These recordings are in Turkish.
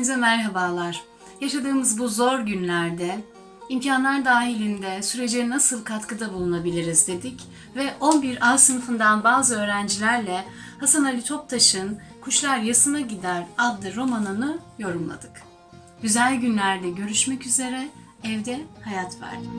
Hepinize merhabalar. Yaşadığımız bu zor günlerde imkanlar dahilinde sürece nasıl katkıda bulunabiliriz dedik ve 11 A sınıfından bazı öğrencilerle Hasan Ali Toptaş'ın Kuşlar Yasına Gider adlı romanını yorumladık. Güzel günlerde görüşmek üzere, evde hayat verdim.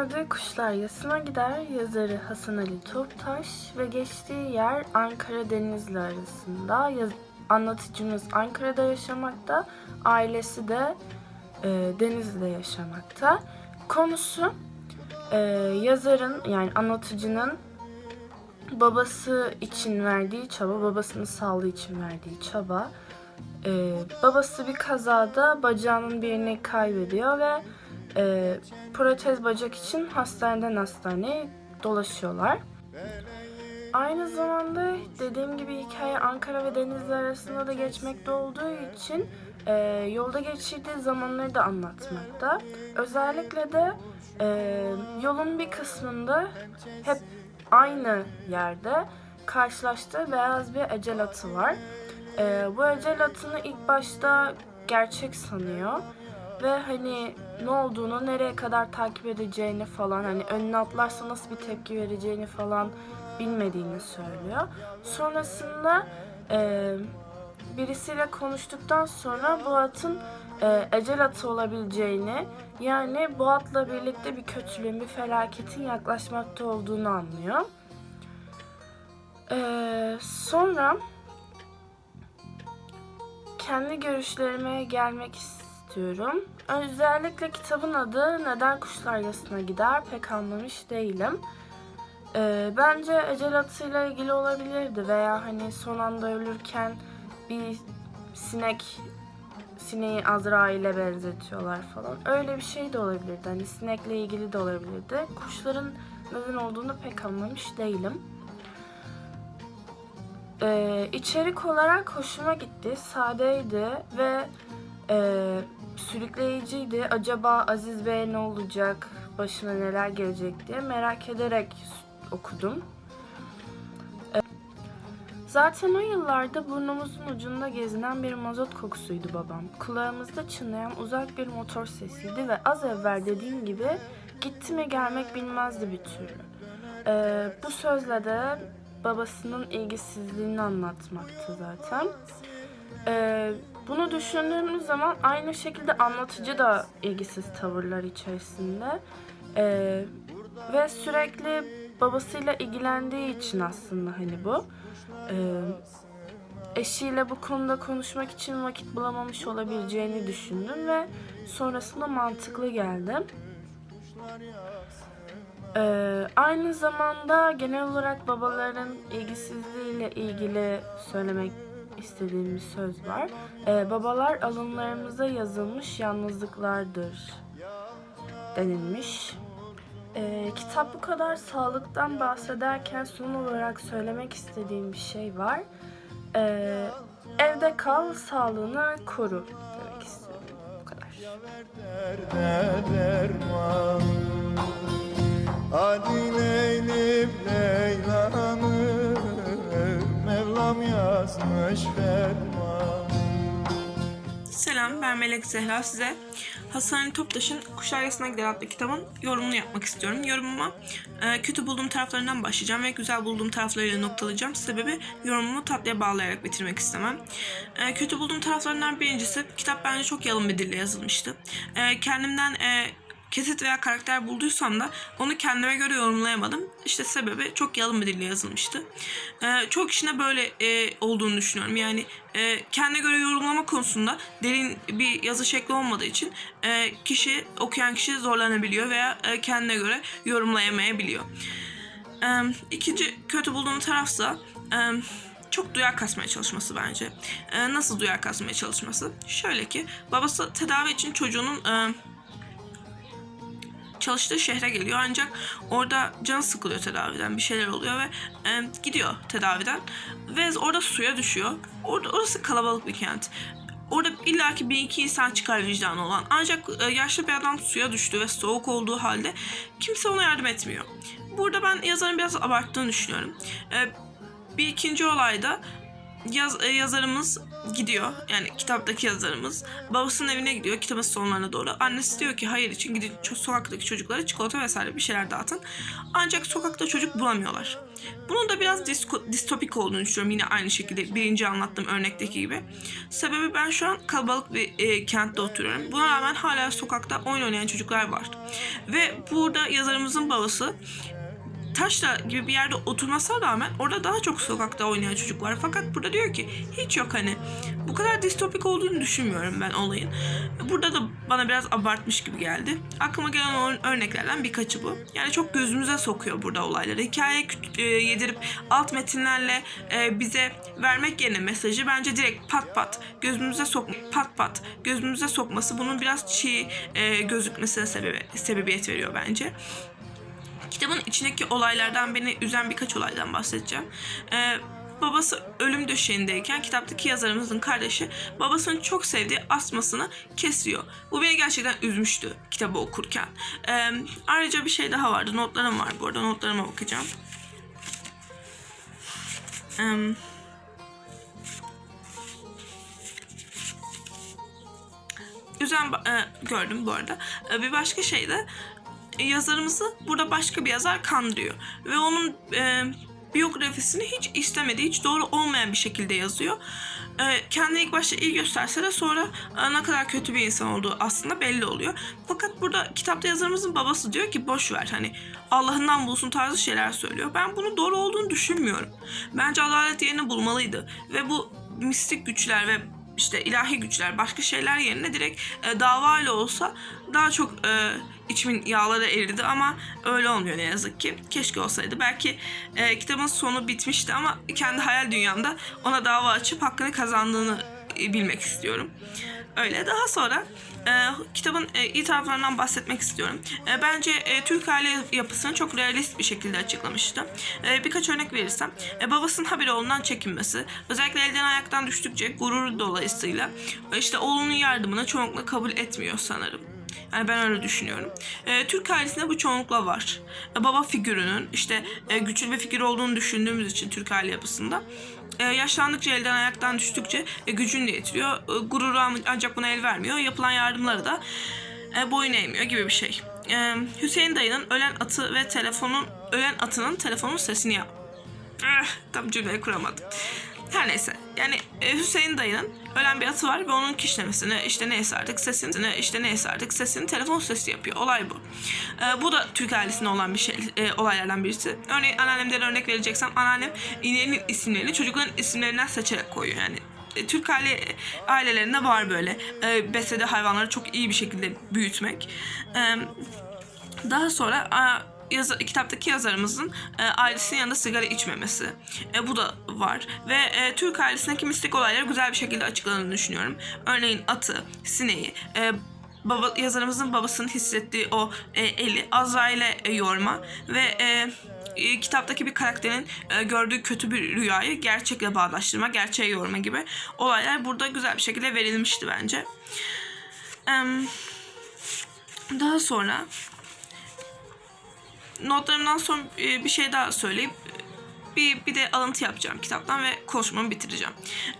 Adı Kuşlar Yasına Gider, yazarı Hasan Ali Toptaş ve geçtiği yer Ankara Denizli arasında. Yaz- anlatıcımız Ankara'da yaşamakta, ailesi de e, Denizli'de yaşamakta. Konusu e, yazarın yani anlatıcının babası için verdiği çaba, babasının sağlığı için verdiği çaba. E, babası bir kazada bacağının birini kaybediyor ve e, protez bacak için hastaneden hastaneye dolaşıyorlar. Aynı zamanda dediğim gibi hikaye Ankara ve Denizli arasında da geçmekte olduğu için e, yolda geçirdiği zamanları da anlatmakta. Özellikle de e, yolun bir kısmında hep aynı yerde karşılaştığı beyaz bir ecel atı var. E, bu ecel atını ilk başta gerçek sanıyor ve hani ne olduğunu, nereye kadar takip edeceğini falan hani önüne atlarsa nasıl bir tepki vereceğini falan bilmediğini söylüyor. Sonrasında e, birisiyle konuştuktan sonra bu atın e, ecel atı olabileceğini yani bu atla birlikte bir kötülüğün, bir felaketin yaklaşmakta olduğunu anlıyor. E, sonra kendi görüşlerime gelmek istiyorum. Özellikle kitabın adı Neden Kuşlar Yasına Gider pek anlamış değilim. Ee, bence ecel atıyla ilgili olabilirdi veya hani son anda ölürken bir sinek sineği Azrail'e benzetiyorlar falan. Öyle bir şey de olabilirdi. Hani sinekle ilgili de olabilirdi. Kuşların neden olduğunu pek anlamış değilim. Ee, içerik olarak hoşuma gitti. Sadeydi ve e, sürükleyiciydi. Acaba Aziz Bey'e ne olacak, başına neler gelecek diye merak ederek okudum. Ee, Zaten o yıllarda burnumuzun ucunda gezinen bir mazot kokusuydu babam. Kulağımızda çınlayan uzak bir motor sesiydi ve az evvel dediğim gibi gitti mi gelmek bilmezdi bir türlü. Ee, bu sözle de babasının ilgisizliğini anlatmaktı zaten. Ee, bunu düşündüğümüz zaman aynı şekilde anlatıcı da ilgisiz tavırlar içerisinde. Ee, ve sürekli babasıyla ilgilendiği için aslında hani bu. Ee, eşiyle bu konuda konuşmak için vakit bulamamış olabileceğini düşündüm ve sonrasında mantıklı geldi. Ee, aynı zamanda genel olarak babaların ilgisizliğiyle ilgili söylemek istediğim bir söz var. Ee, babalar alınlarımıza yazılmış yalnızlıklardır denilmiş. Ee, kitap bu kadar sağlıktan bahsederken son olarak söylemek istediğim bir şey var. Ee, evde kal, sağlığını koru demek istiyorum. Bu kadar. derde Mevlam yazmış ferman Selam, ben Melek Zehra. Size Hasan Toptaş'ın Kuşlar Yasına Gider adlı kitabın yorumunu yapmak istiyorum. Yorumuma e, kötü bulduğum taraflarından başlayacağım ve güzel bulduğum taraflarıyla noktalayacağım. Sebebi yorumumu tatlıya bağlayarak bitirmek istemem. E, kötü bulduğum taraflarından birincisi, kitap bence çok yalın bir dille yazılmıştı. E, kendimden e, kesit veya karakter bulduysam da onu kendime göre yorumlayamadım. İşte sebebi çok yalın bir dille yazılmıştı. Ee, çok kişine böyle e, olduğunu düşünüyorum. Yani e, kendine göre yorumlama konusunda derin bir yazı şekli olmadığı için e, kişi, okuyan kişi zorlanabiliyor veya e, kendine göre yorumlayamayabiliyor. E, ikinci kötü bulduğum tarafsa e, çok duyar kasmaya çalışması bence. E, nasıl duyar kasmaya çalışması? Şöyle ki babası tedavi için çocuğunun e, çalıştığı şehre geliyor ancak orada canı sıkılıyor tedaviden bir şeyler oluyor ve e, gidiyor tedaviden ve orada suya düşüyor. Orada orası kalabalık bir kent. Orada illaki bir iki insan çıkar vicdanı olan. Ancak e, yaşlı bir adam suya düştü ve soğuk olduğu halde kimse ona yardım etmiyor. burada ben yazarın biraz abarttığını düşünüyorum. Ee, bir ikinci olayda yaz, e, yazarımız gidiyor. Yani kitaptaki yazarımız babasının evine gidiyor kitabın sonlarına doğru. Annesi diyor ki hayır için gidin sokaktaki çocuklara çikolata vesaire bir şeyler dağıtın. Ancak sokakta çocuk bulamıyorlar. Bunun da biraz disko- distopik olduğunu düşünüyorum. Yine aynı şekilde birinci anlattığım örnekteki gibi. Sebebi ben şu an kalabalık bir e, kentte oturuyorum. Buna rağmen hala sokakta oyun oynayan çocuklar var. Ve burada yazarımızın babası taşla gibi bir yerde oturmasına rağmen orada daha çok sokakta oynayan çocuk var. Fakat burada diyor ki hiç yok hani. Bu kadar distopik olduğunu düşünmüyorum ben olayın. Burada da bana biraz abartmış gibi geldi. Aklıma gelen örneklerden birkaçı bu. Yani çok gözümüze sokuyor burada olayları. Hikaye e, yedirip alt metinlerle e, bize vermek yerine mesajı bence direkt pat pat gözümüze sok pat pat gözümüze sokması bunun biraz çiğ e, gözükmesine sebebi, sebebiyet veriyor bence. Kitabın içindeki olaylardan beni üzen birkaç olaydan bahsedeceğim. Ee, babası ölüm döşeğindeyken kitaptaki yazarımızın kardeşi babasının çok sevdiği asmasını kesiyor. Bu beni gerçekten üzmüştü kitabı okurken. Ee, ayrıca bir şey daha vardı. Notlarım var bu arada. Notlarıma bakacağım. Ee, üzen e, gördüm bu arada. E, bir başka şey de yazarımızı burada başka bir yazar kandırıyor ve onun e, biyografisini hiç istemediği, hiç doğru olmayan bir şekilde yazıyor. E, kendini ilk başta iyi gösterse de sonra e, ne kadar kötü bir insan olduğu aslında belli oluyor. Fakat burada kitapta yazarımızın babası diyor ki boş ver hani Allah'ından bulsun tarzı şeyler söylüyor. Ben bunu doğru olduğunu düşünmüyorum. Bence adalet yerini bulmalıydı ve bu mistik güçler ve işte ilahi güçler başka şeyler yerine direkt e, dava ile olsa daha çok e, içimin yağları eridi ama öyle olmuyor ne yazık ki. Keşke olsaydı. Belki e, kitabın sonu bitmişti ama kendi hayal dünyamda ona dava açıp hakkını kazandığını bilmek istiyorum. Öyle. Daha sonra e, kitabın e, iyi taraflarından bahsetmek istiyorum. E, bence e, Türk aile yapısını çok realist bir şekilde açıklamıştı. E, birkaç örnek verirsem. E, babasının haberi oğlundan çekinmesi. Özellikle elden ayaktan düştükçe gururu dolayısıyla e, işte oğlunun yardımını çoğunlukla kabul etmiyor sanırım. Yani ben öyle düşünüyorum. E, Türk ailesinde bu çoğunlukla var. E, baba figürünün işte e, güçlü bir figür olduğunu düşündüğümüz için Türk aile yapısında e, yaşlandıkça elden ayaktan düştükçe e, gücünü de yitiriyor. E, gururu an- ancak buna el vermiyor. Yapılan yardımları da e, boyun eğmiyor gibi bir şey. E, Hüseyin dayının ölen atı ve telefonun ölen atının telefonun sesini yap. Eh, tam cümleyi kuramadım. Her neyse yani e, Hüseyin dayının ölen bir atı var ve onun kişnemesini işte neyse artık sesini işte neyse artık sesini telefon sesi yapıyor. Olay bu. E, bu da Türk ailesinde olan bir şey e, olaylardan birisi. Örneğin anneannemden örnek vereceksem anneannem ineğinin isimlerini çocukların isimlerinden seçerek koyuyor yani. E, Türk aile ailelerinde var böyle e, beslediği hayvanları çok iyi bir şekilde büyütmek. E, daha sonra yazı, kitaptaki yazarımızın e, ailesinin yanında sigara içmemesi. E, bu da var. Ve e, Türk ailesindeki mistik olayları güzel bir şekilde açıkladığını düşünüyorum. Örneğin atı, sineği, e, baba, yazarımızın babasının hissettiği o e, eli Azrail'e e, yorma ve e, e, kitaptaki bir karakterin e, gördüğü kötü bir rüyayı gerçekle bağdaştırma, gerçeğe yorma gibi olaylar burada güzel bir şekilde verilmişti bence. Em, daha sonra notlarımdan son e, bir şey daha söyleyip e, bir, bir de alıntı yapacağım kitaptan ve konuşmamı bitireceğim.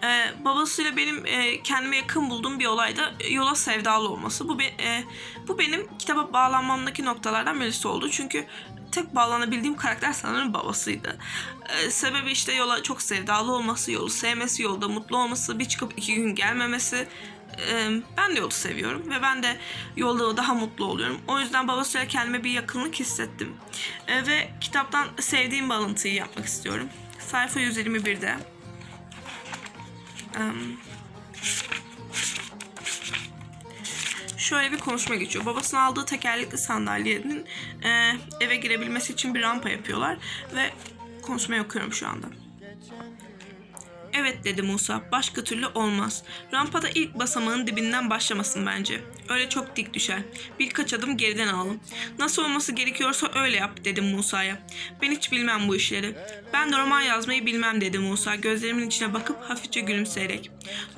Ee, babasıyla benim e, kendime yakın bulduğum bir olayda e, yola sevdalı olması. Bu, be, e, bu benim kitaba bağlanmamdaki noktalardan birisi oldu. Çünkü tek bağlanabildiğim karakter sanırım babasıydı. Ee, sebebi işte yola çok sevdalı olması, yolu sevmesi, yolda mutlu olması, bir çıkıp iki gün gelmemesi. Ben de yolu seviyorum ve ben de yolda daha mutlu oluyorum. O yüzden babasıyla kendime bir yakınlık hissettim. Ee, ve kitaptan sevdiğim bir alıntıyı yapmak istiyorum. Sayfa 121'de. Em, şöyle bir konuşma geçiyor. Babasının aldığı tekerlekli sandalyenin e, eve girebilmesi için bir rampa yapıyorlar ve konuşmayı okuyorum şu anda. Evet dedi Musa. Başka türlü olmaz. Rampada ilk basamağın dibinden başlamasın bence. Öyle çok dik düşer. Birkaç adım geriden alalım. Nasıl olması gerekiyorsa öyle yap dedim Musa'ya. Ben hiç bilmem bu işleri. Ben de roman yazmayı bilmem dedi Musa gözlerimin içine bakıp hafifçe gülümseyerek.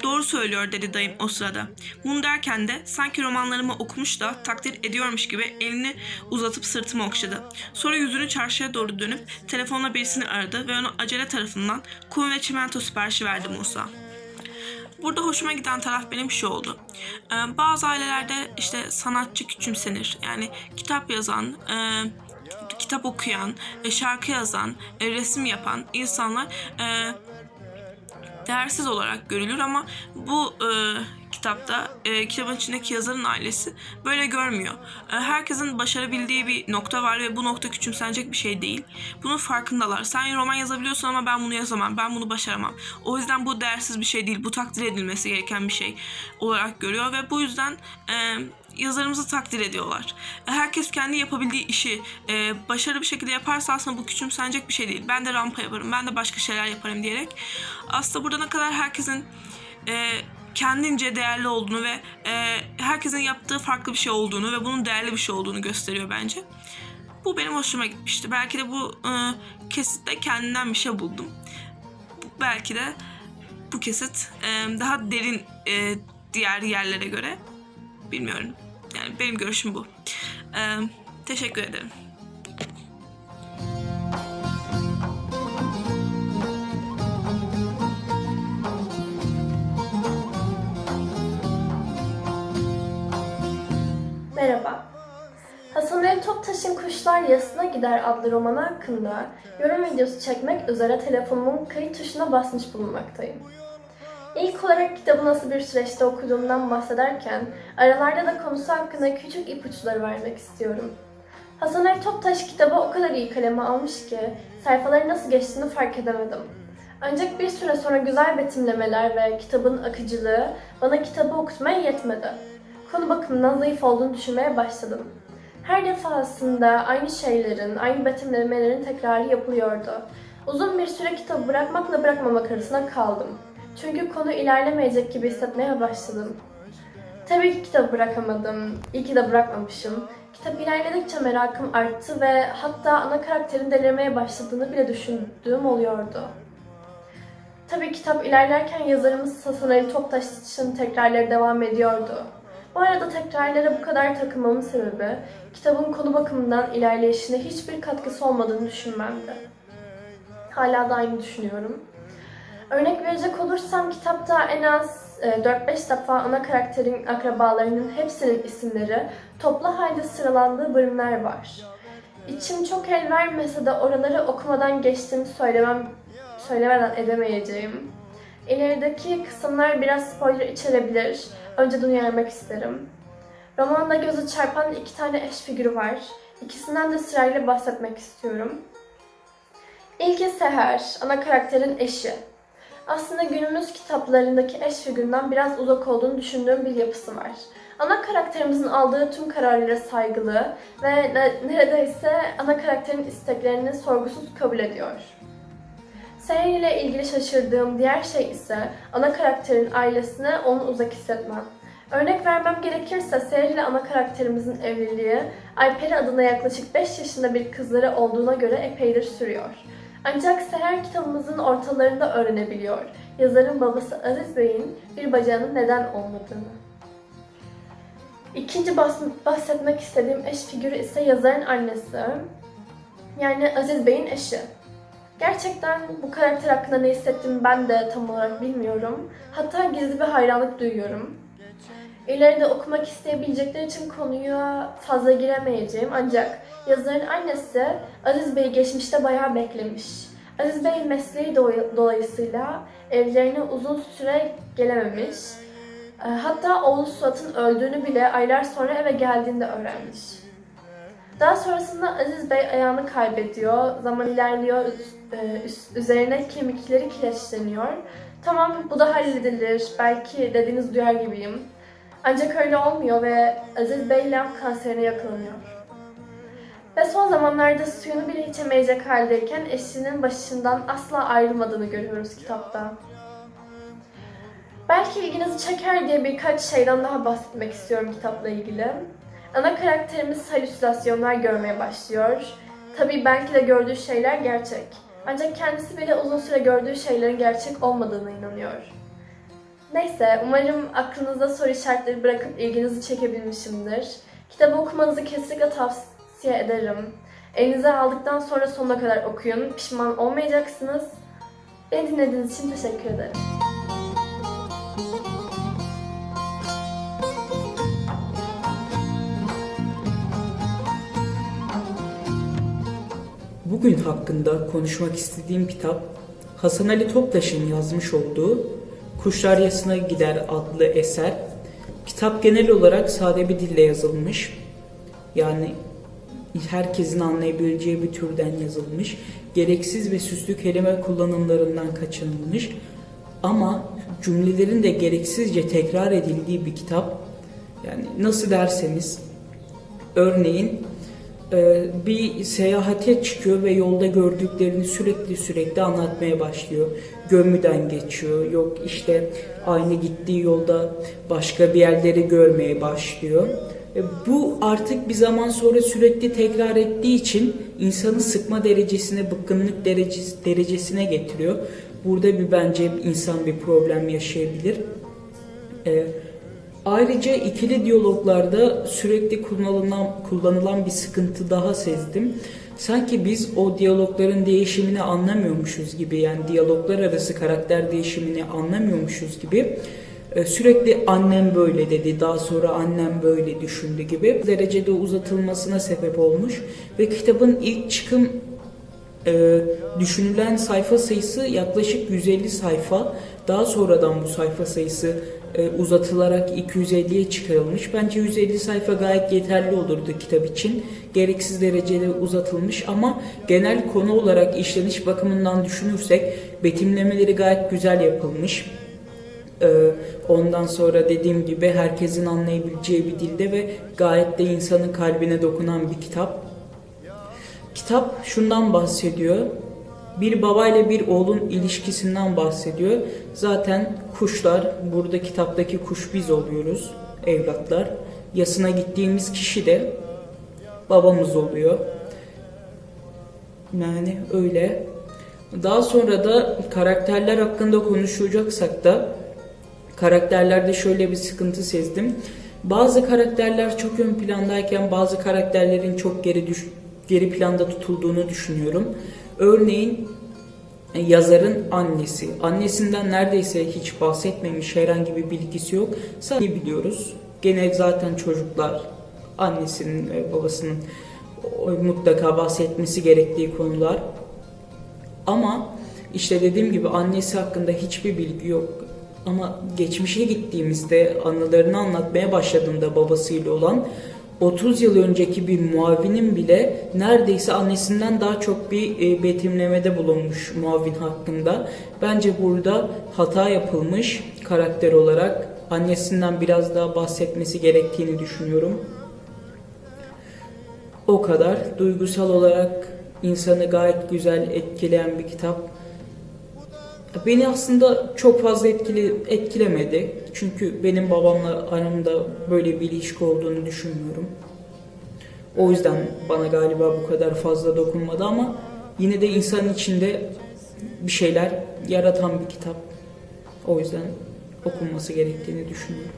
Doğru söylüyor dedi dayım o sırada. Bunu derken de sanki romanlarımı okumuş da takdir ediyormuş gibi elini uzatıp sırtımı okşadı. Sonra yüzünü çarşıya doğru dönüp telefonla birisini aradı ve ona acele tarafından kum ve çimento siparişi verdi Musa. Burada hoşuma giden taraf benim şu oldu. Ee, bazı ailelerde işte sanatçı küçümsenir. Yani kitap yazan, e, kitap okuyan, e, şarkı yazan, e, resim yapan insanlar e, değersiz olarak görülür ama bu kitapta e, kitabın içindeki yazarın ailesi böyle görmüyor. E, herkesin başarabildiği bir nokta var ve bu nokta küçümsenecek bir şey değil. Bunun farkındalar. Sen roman yazabiliyorsun ama ben bunu yazamam, ben bunu başaramam. O yüzden bu değersiz bir şey değil, bu takdir edilmesi gereken bir şey olarak görüyor ve bu yüzden e, yazarımızı takdir ediyorlar. Herkes kendi yapabildiği işi e, başarılı bir şekilde yaparsa aslında bu küçümsenecek bir şey değil. Ben de rampa yaparım, ben de başka şeyler yaparım diyerek aslında burada ne kadar herkesin e, kendince değerli olduğunu ve e, herkesin yaptığı farklı bir şey olduğunu ve bunun değerli bir şey olduğunu gösteriyor bence. Bu benim hoşuma gitmişti. Belki de bu e, kesitte kendinden bir şey buldum. Bu- Belki de bu kesit e, daha derin e, diğer yerlere göre bilmiyorum. Yani benim görüşüm bu. E, teşekkür ederim. Kuşlar Yasına Gider adlı romanı hakkında yorum videosu çekmek üzere telefonumun kayıt tuşuna basmış bulunmaktayım. İlk olarak kitabı nasıl bir süreçte okuduğumdan bahsederken aralarda da konusu hakkında küçük ipuçları vermek istiyorum. Hasan Ali Toptaş kitabı o kadar iyi kaleme almış ki sayfaların nasıl geçtiğini fark edemedim. Ancak bir süre sonra güzel betimlemeler ve kitabın akıcılığı bana kitabı okutmaya yetmedi konu bakımından zayıf olduğunu düşünmeye başladım. Her defasında aynı şeylerin, aynı betimlemelerin tekrarı yapılıyordu. Uzun bir süre kitabı bırakmakla bırakmamak arasında kaldım. Çünkü konu ilerlemeyecek gibi hissetmeye başladım. Tabii ki kitabı bırakamadım. İyi ki de bırakmamışım. Kitap ilerledikçe merakım arttı ve hatta ana karakterin delirmeye başladığını bile düşündüğüm oluyordu. Tabii kitap ilerlerken yazarımız Hasan Ali Toptaş için tekrarları devam ediyordu. Bu arada tekrarlara bu kadar takılmamın sebebi kitabın konu bakımından ilerleyişine hiçbir katkısı olmadığını düşünmemdi. Hala da aynı düşünüyorum. Örnek verecek olursam kitapta en az e, 4-5 defa ana karakterin akrabalarının hepsinin isimleri toplu halde sıralandığı bölümler var. İçim çok el vermese de oraları okumadan geçtiğimi söylemem, söylemeden edemeyeceğim. İlerideki kısımlar biraz spoiler içerebilir. Önceden uyarmak isterim. Romanda gözü çarpan iki tane eş figürü var. İkisinden de sırayla bahsetmek istiyorum. İlki Seher, ana karakterin eşi. Aslında günümüz kitaplarındaki eş figüründen biraz uzak olduğunu düşündüğüm bir yapısı var. Ana karakterimizin aldığı tüm kararlara saygılı ve ne- neredeyse ana karakterin isteklerini sorgusuz kabul ediyor. Seher ile ilgili şaşırdığım diğer şey ise ana karakterin ailesine onu uzak hissetmem. Örnek vermem gerekirse Seher ile ana karakterimizin evliliği Alperi adına yaklaşık 5 yaşında bir kızları olduğuna göre epeydir sürüyor. Ancak Seher kitabımızın ortalarında öğrenebiliyor. Yazarın babası Aziz Bey'in bir bacağının neden olmadığını. İkinci bahs- bahsetmek istediğim eş figürü ise yazarın annesi. Yani Aziz Bey'in eşi. Gerçekten bu karakter hakkında ne hissettiğimi ben de tam olarak bilmiyorum. Hatta gizli bir hayranlık duyuyorum. İleride okumak isteyebilecekler için konuya fazla giremeyeceğim ancak yazarın annesi Aziz Bey'i geçmişte bayağı beklemiş. Aziz Bey mesleği doy- dolayısıyla evlerine uzun süre gelememiş. E, Hatta oğlu Suat'ın öldüğünü bile aylar sonra eve geldiğinde öğrenmiş. Daha sonrasında Aziz Bey ayağını kaybediyor. Zaman ilerliyor. e, üz- Üzerine kemikleri kireçleniyor. Tamam bu da halledilir. Belki dediğiniz duyar gibiyim. Ancak öyle olmuyor ve Aziz Bey lenf kanserine yakalanıyor. Ve son zamanlarda suyunu bile içemeyecek haldeyken eşinin başından asla ayrılmadığını görüyoruz kitapta. Belki ilginizi çeker diye birkaç şeyden daha bahsetmek istiyorum kitapla ilgili. Ana karakterimiz halüsinasyonlar görmeye başlıyor. Tabii belki de gördüğü şeyler gerçek. Ancak kendisi bile uzun süre gördüğü şeylerin gerçek olmadığına inanıyor. Neyse, umarım aklınızda soru işaretleri bırakıp ilginizi çekebilmişimdir. Kitabı okumanızı kesinlikle tavsiye ederim. Elinize aldıktan sonra sonuna kadar okuyun. Pişman olmayacaksınız. Beni dinlediğiniz için teşekkür ederim. Bugün hakkında konuşmak istediğim kitap Hasan Ali Toptaş'ın yazmış olduğu Kuşlar Yasına Gider adlı eser. Kitap genel olarak sade bir dille yazılmış. Yani herkesin anlayabileceği bir türden yazılmış. Gereksiz ve süslü kelime kullanımlarından kaçınılmış. Ama cümlelerin de gereksizce tekrar edildiği bir kitap. Yani nasıl derseniz örneğin bir seyahate çıkıyor ve yolda gördüklerini sürekli sürekli anlatmaya başlıyor. Gömüden geçiyor. Yok işte aynı gittiği yolda başka bir yerleri görmeye başlıyor. E, Bu artık bir zaman sonra sürekli tekrar ettiği için insanı sıkma derecesine, bıkkınlık derecesi, derecesine getiriyor. Burada bir bence insan bir problem yaşayabilir. E, Ayrıca ikili diyaloglarda sürekli kullanılan, kullanılan bir sıkıntı daha sezdim. Sanki biz o diyalogların değişimini anlamıyormuşuz gibi yani diyaloglar arası karakter değişimini anlamıyormuşuz gibi e, sürekli annem böyle dedi daha sonra annem böyle düşündü gibi derecede uzatılmasına sebep olmuş ve kitabın ilk çıkım e, düşünülen sayfa sayısı yaklaşık 150 sayfa. Daha sonradan bu sayfa sayısı e, uzatılarak 250'ye çıkarılmış. Bence 150 sayfa gayet yeterli olurdu kitap için. Gereksiz derecede uzatılmış ama genel konu olarak işleniş bakımından düşünürsek betimlemeleri gayet güzel yapılmış. Ee, Ondan sonra dediğim gibi herkesin anlayabileceği bir dilde ve gayet de insanın kalbine dokunan bir kitap. Kitap şundan bahsediyor. Bir babayla bir oğlun ilişkisinden bahsediyor. Zaten kuşlar, burada kitaptaki kuş biz oluyoruz, evlatlar. Yasına gittiğimiz kişi de babamız oluyor. Yani öyle. Daha sonra da karakterler hakkında konuşacaksak da karakterlerde şöyle bir sıkıntı sezdim. Bazı karakterler çok ön plandayken bazı karakterlerin çok geri düş geri planda tutulduğunu düşünüyorum. Örneğin yazarın annesi. Annesinden neredeyse hiç bahsetmemiş herhangi bir bilgisi yok. Sadece biliyoruz. Gene zaten çocuklar annesinin babasının o- mutlaka bahsetmesi gerektiği konular. Ama işte dediğim gibi annesi hakkında hiçbir bilgi yok. Ama geçmişe gittiğimizde anılarını anlatmaya başladığında babasıyla olan 30 yıl önceki bir muavinin bile neredeyse annesinden daha çok bir e, betimlemede bulunmuş muavin hakkında. Bence burada hata yapılmış karakter olarak annesinden biraz daha bahsetmesi gerektiğini düşünüyorum. O kadar. Duygusal olarak insanı gayet güzel etkileyen bir kitap. Beni aslında çok fazla etkili, etkilemedi. Çünkü benim babamla aramda böyle bir ilişki olduğunu düşünmüyorum. O yüzden bana galiba bu kadar fazla dokunmadı ama yine de insanın içinde bir şeyler yaratan bir kitap. O yüzden okunması gerektiğini düşünüyorum.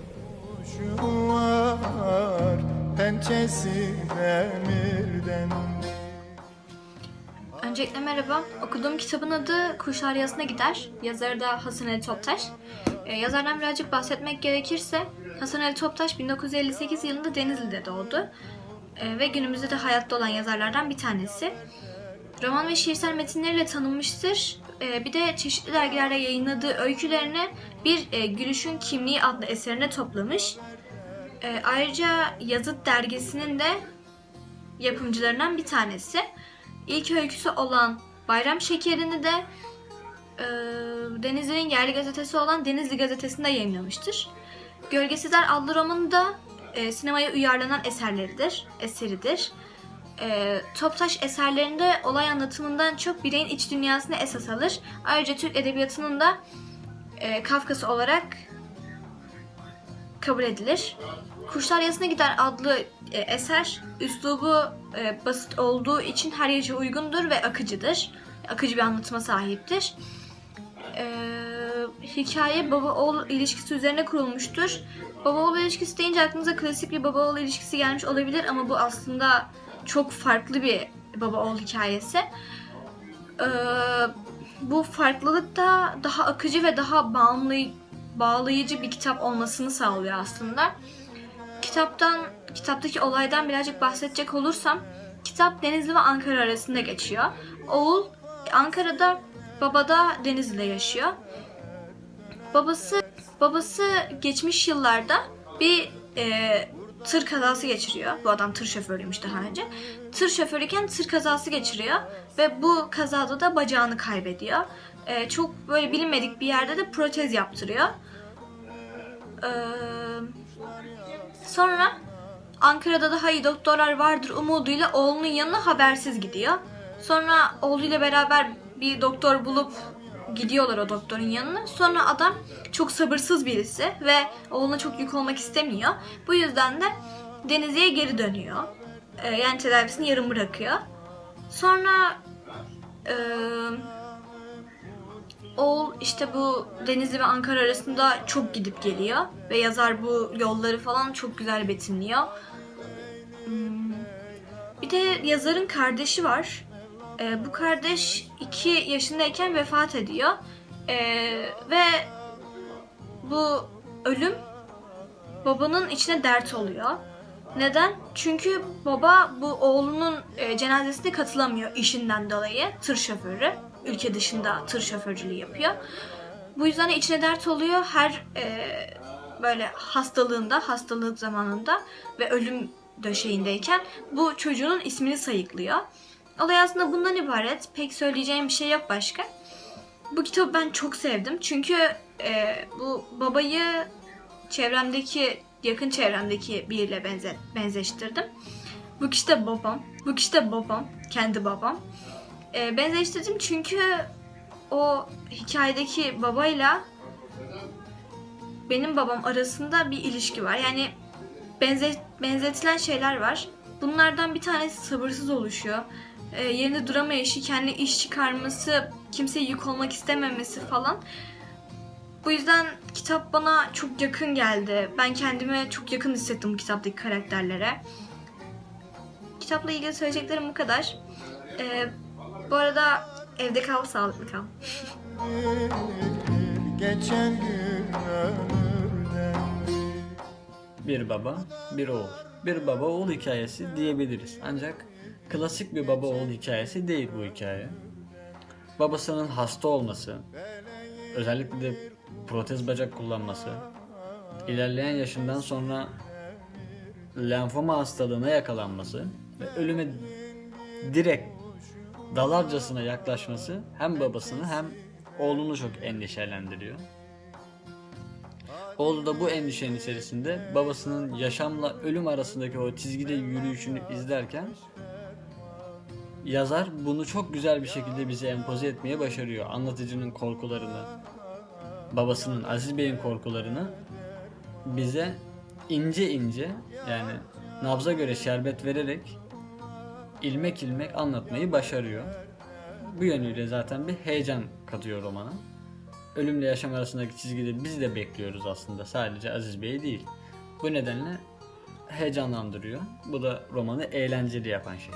Pençesi demirden Öncelikle merhaba. Okuduğum kitabın adı Kuşlar Yasına Gider. Yazarı da Hasan Ali Toptaş. Ee, yazardan birazcık bahsetmek gerekirse Hasan Ali Toptaş 1958 yılında Denizli'de doğdu. Ee, ve günümüzde de hayatta olan yazarlardan bir tanesi. Roman ve şiirsel metinleriyle tanınmıştır. Ee, bir de çeşitli dergilerde yayınladığı öykülerini bir e, Gülüşün Kimliği adlı eserine toplamış. Ee, ayrıca Yazıt dergisinin de yapımcılarından bir tanesi. İlk öyküsü olan Bayram Şekeri'ni de e, Denizli'nin yerli gazetesi olan Denizli Gazetesi'nde yayınlamıştır. Gölgesizler adlı romanı da e, sinemaya uyarlanan eserleridir, eseridir. E, Toptaş eserlerinde olay anlatımından çok bireyin iç dünyasını esas alır. Ayrıca Türk Edebiyatı'nın da e, Kafkası olarak kabul edilir. Kuşlar Yasına Gider adlı e, eser üslubu e, basit olduğu için her yaşa uygundur ve akıcıdır. Akıcı bir anlatıma sahiptir. Ee, hikaye baba oğul ilişkisi üzerine kurulmuştur. Baba oğul ilişkisi deyince aklınıza klasik bir baba oğul ilişkisi gelmiş olabilir ama bu aslında çok farklı bir baba oğul hikayesi. Ee, bu farklılık da daha akıcı ve daha bağımlı, bağlayıcı bir kitap olmasını sağlıyor aslında. Kitaptan, kitaptaki olaydan birazcık bahsedecek olursam, kitap Denizli ve Ankara arasında geçiyor. Oğul Ankara'da, baba da Denizli'de yaşıyor. Babası babası geçmiş yıllarda bir e, tır kazası geçiriyor. Bu adam tır şoförüymüş daha önce. Tır şoförüyken tır kazası geçiriyor ve bu kazada da bacağını kaybediyor. E, çok böyle bilinmedik bir yerde de protez yaptırıyor. Eee Sonra Ankara'da daha iyi doktorlar vardır umuduyla oğlunun yanına habersiz gidiyor. Sonra oğluyla beraber bir doktor bulup gidiyorlar o doktorun yanına. Sonra adam çok sabırsız birisi ve oğluna çok yük olmak istemiyor. Bu yüzden de Denizli'ye geri dönüyor. Ee, yani tedavisini yarım bırakıyor. Sonra eee Oğul işte bu Denizli ve Ankara arasında çok gidip geliyor ve yazar bu yolları falan çok güzel betimliyor. Hmm. Bir de yazarın kardeşi var. Ee, bu kardeş 2 yaşındayken vefat ediyor. Ee, ve bu ölüm babanın içine dert oluyor. Neden? Çünkü baba bu oğlunun e, cenazesine katılamıyor işinden dolayı. Tır şoförü. Ülke dışında tır şoförcülüğü yapıyor. Bu yüzden de içine dert oluyor. Her e, böyle hastalığında, hastalık zamanında ve ölüm döşeğindeyken bu çocuğunun ismini sayıklıyor. Olay aslında bundan ibaret. Pek söyleyeceğim bir şey yok başka. Bu kitabı ben çok sevdim. Çünkü e, bu babayı çevremdeki, yakın çevremdeki biriyle benze, benzeştirdim. Bu kişi de babam. Bu kişi de babam. Kendi babam. E, benzeştirdim çünkü o hikayedeki babayla benim babam arasında bir ilişki var. Yani benze, benzetilen şeyler var. Bunlardan bir tanesi sabırsız oluşuyor. E, yerinde duramayışı, kendi iş çıkarması, kimseye yük olmak istememesi falan. Bu yüzden kitap bana çok yakın geldi. Ben kendimi çok yakın hissettim bu kitaptaki karakterlere. Kitapla ilgili söyleyeceklerim bu kadar. Ee, bu arada evde kal, sağlıklı kal. Geçen gün ömürden Bir baba, bir oğul. Bir baba oğul hikayesi diyebiliriz. Ancak klasik bir baba oğul hikayesi değil bu hikaye. Babasının hasta olması, özellikle de protez bacak kullanması, ilerleyen yaşından sonra lenfoma hastalığına yakalanması ve ölüme direkt dalarcasına yaklaşması hem babasını hem oğlunu çok endişelendiriyor. Oğlu da bu endişenin içerisinde babasının yaşamla ölüm arasındaki o çizgide yürüyüşünü izlerken yazar bunu çok güzel bir şekilde bize empoze etmeye başarıyor. Anlatıcının korkularını, babasının Aziz Bey'in korkularını bize ince ince yani nabza göre şerbet vererek ilmek ilmek anlatmayı başarıyor. Bu yönüyle zaten bir heyecan katıyor romana. Ölümle yaşam arasındaki çizgide biz de bekliyoruz aslında. Sadece Aziz Bey değil. Bu nedenle heyecanlandırıyor. Bu da romanı eğlenceli yapan şey.